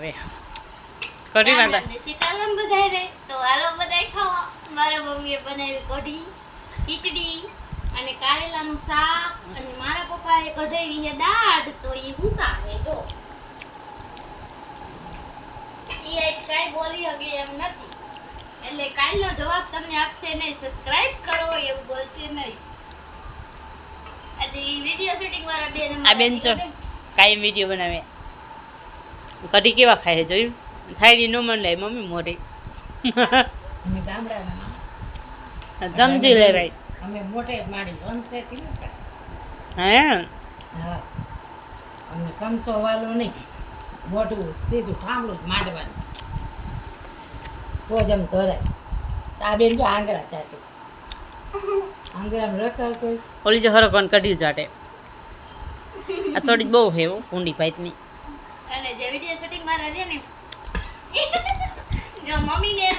હવે. કઢી વાળા સીતારામ બધાય રે. તો આલો બધાય ખાવા મારા મમ્મીએ બનાવી કઢી ખીચડી અને કારેલાનું શાક અને મારા પપ્પાએ કઢાવી છે દાળ. તો એ હું કાઢે જો. એ આજ કાંઈ બોલી હગે એમ નથી. એટલે કાલનો જવાબ તમને આપશે નહીં. સબસ્ક્રાઇબ કરો એવું બોલશે નહીં. આજે વિડિયો શૂટિંગ વાળા બેન આ બેન ચો કાયમ વીડિયો બનાવે. કઢી કેવા ખાય છે? જોયું? થાળી ન મંડાય મમ્મી મોરી જમજી લેવાય. અમે મોટે માડી હે? હા. અમે સમસો વાળું નહીં. મોટું સીધું ઠામડું જ માંડવાનું. તો જ એમ ધરાય. આ બેન જો આંગળા ચાટે. આંગળામાં રસ આવતો. ઓલી જે હરકોન કઢી જાટે આ થોડી બહુ હેવું કુંડી ભાઈની અને જે વિડિયો શૂટિંગમાં રહે ને જો મમ્મી